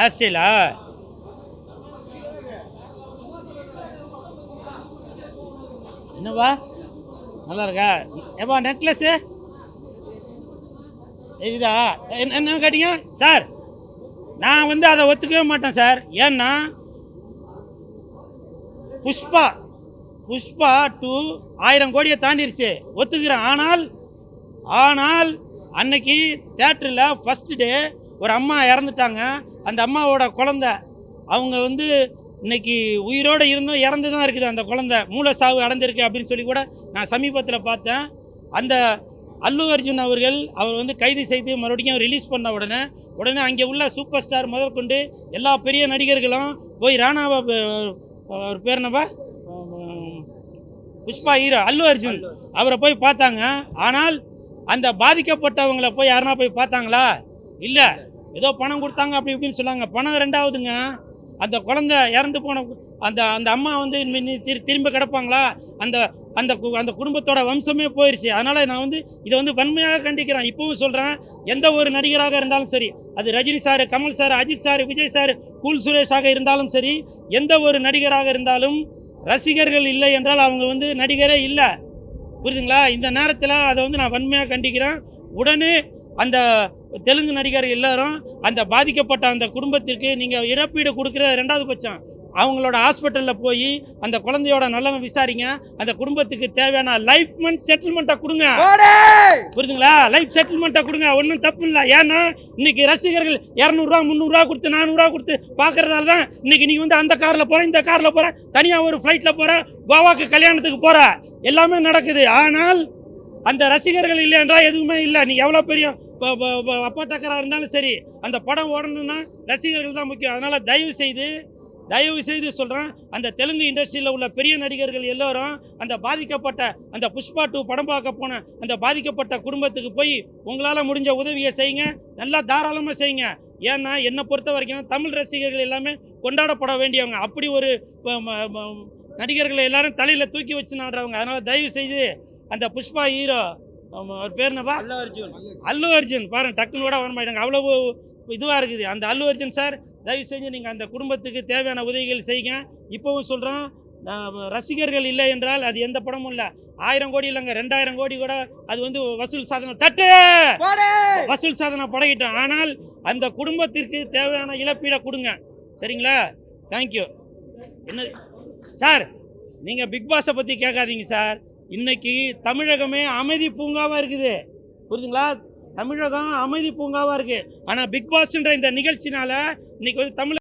Hair ஸ்டைலா ah. என்னவா? நல்லா இருக்கா? ஏப்பா நெக்லஸ்ஸு இதுதா? என்ன என்ன கேட்டீங்க? சார் நான் வந்து அதை ஒத்துக்கவே மாட்டேன் சார். ஏன்னா புஷ்பா புஷ்பா டூ ஆயிரம் கோடியை தாண்டிருச்சு. ஒத்துக்கிறேன். ஆனால் ஆனால் அன்னைக்கு தேட்டரில் ஃபஸ்ட்டு டே ஒரு அம்மா இறந்துட்டாங்க. அந்த அம்மாவோட குழந்த அவங்க வந்து இன்னைக்கு உயிரோடு இருந்தும் இறந்து தான் இருக்குது அந்த குழந்த. மூளை சாவு அடைந்திருக்கு அப்படின்னு சொல்லி கூட நான் சமீபத்தில் பார்த்தேன். அந்த அல்லு அர்ஜுன் அவர்கள் அவர் வந்து கைது செய்து மறுபடியும் ரிலீஸ் பண்ண உடனே உடனே அங்கே உள்ள சூப்பர் ஸ்டார் முதற்கொண்டு எல்லா பெரிய நடிகர்களும் போய் ராணாவை அவர் பேர் என்னப்பா? புஷ்பா ஹீரோ அல்லு அர்ஜுன் அவரை போய் பார்த்தாங்க. ஆனால் அந்த பாதிக்கப்பட்டவங்கள போய் யாருனா போய் பார்த்தாங்களா? இல்லை. ஏதோ பணம் கொடுத்தாங்க அப்படி இப்படின்னு சொன்னாங்க. பணம் ரெண்டாவதுங்க. அந்த குழந்தை இறந்து போன அந்த அந்த அம்மா வந்து இனிமே நீ திரு திரும்ப கிடப்பாங்களா? அந்த அந்த கு- அந்த குடும்பத்தோட வம்சமே போயிடுச்சு அதனால் நான் வந்து இதை வந்து வன்மையாக கண்டிக்கிறேன். இப்பவும் சொல்கிறேன் எந்த ஒரு நடிகராக இருந்தாலும் சரி அது Rajini sir Kamal sir Ajith sir Vijay sir cool சுரேஷாக இருந்தாலும் சரி எந்த ஒரு நடிகராக இருந்தாலும் ரசிகர்கள் இல்லை என்றால் அவங்க வந்து நடிகரே இல்லை. புரியுதுங்களா? இந்த நேரத்தில் அதை வந்து நான் வன்மையாக கண்டிக்கிறேன். உடனே அந்த தெலுங்கு நடிகர் எல்லாரும் அந்த பாதிக்கப்பட்ட அந்த குடும்பத்திற்கு நீங்கள் இழப்பீடு கொடுக்குறது ரெண்டாவது பட்சம். அவங்களோட ஹாஸ்பிட்டலில் போய் அந்த குழந்தையோட நலனை விசாரிங்க. அந்த குடும்பத்துக்கு தேவையான லைஃப் மந்த் செட்டில்மெண்ட்டை கொடுங்க. புரியுதுங்களா? லைஃப் செட்டில்மெண்ட்டை கொடுங்க. ஒன்றும் தப்பு இல்லை. ஏன்னா இன்னைக்கு ரசிகர்கள் இரநூறுவா முந்நூறுரூவா கொடுத்து நானூறுரூவா கொடுத்து பார்க்கறதால தான் இன்னைக்கு நீ வந்து அந்த காரில் போகிற இந்த காரில் போகிற தனியாக ஒரு ஃப்ளைட்டில் போகிற கோவாக்கு கல்யாணத்துக்கு போகிற எல்லாமே நடக்குது. ஆனால் அந்த ரசிகர்கள் இல்லை என்றால் எதுவுமே இல்லை. நீ எவ்வளோ பெரிய ப- அப்பா டக்கராக இருந்தாலும் சரி அந்த படம் ஓடணும்னா ரசிகர்கள் தான் முக்கியம். அதனால் தயவு செய்து தயவு செய்து சொல்கிறேன் அந்த தெலுங்கு இண்டஸ்ட்ரியில் உள்ள பெரிய நடிகர்கள் எல்லோரும் அந்த பாதிக்கப்பட்ட அந்த புஷ்பா டூ படம் பார்க்க போன அந்த பாதிக்கப்பட்ட குடும்பத்துக்கு போய் உங்களால் முடிஞ்ச உதவியை செய்யுங்க. நல்லா தாராளமாக செய்யுங்க. ஏன்னா என்னை பொறுத்த வரைக்கும் தமிழ் ரசிகர்கள் எல்லாமே கொண்டாடப்பட வேண்டியவங்க. அப்படி ஒரு நடிகர்களை எல்லாரும் தலையில் தூக்கி வச்சு நாடுறவங்க. அதனால் தயவு செய்து அந்த புஷ்பா ஹீரோ அவர் பேர் என்னப்பா? அல்ல அர்ஜுன். அல்லு அர்ஜுன். பாருங்க டக்குன்னு கூட வர மாட்டாங்க. அவ்வளவு இதுவாக இருக்குது. அந்த அல்லு அர்ஜுன் சார் தயவு செஞ்சு நீங்கள் அந்த குடும்பத்துக்கு தேவையான உதவிகள் செய்யுங்க. இப்போவும் சொல்கிறோம் ரசிகர்கள் இல்லை என்றால் அது எந்த படமும் இல்லை. ஆயிரம் கோடி இல்லைங்க ரெண்டாயிரம் கோடி கூட அது வந்து வசூல் சாதனை தட்டு! வசூல் சாதனை படகிட்டோம். ஆனால் அந்த குடும்பத்திற்கு தேவையான இழப்பீடை கொடுங்க. சரிங்களா? தேங்க்யூ என்ன சார் நீங்கள் பிக் பாஸை பற்றி கேட்காதீங்க சார். இன்னைக்கு தமிழகமே அமைதி பூங்காவாக இருக்குது. புரியுதுங்களா தமிழகம் அமைதி பூங்காவாக இருக்குது ஆனால் பிக் பாஸ்ன்ற இந்த நிகழ்ச்சினால இன்னைக்கு வந்து தமிழ்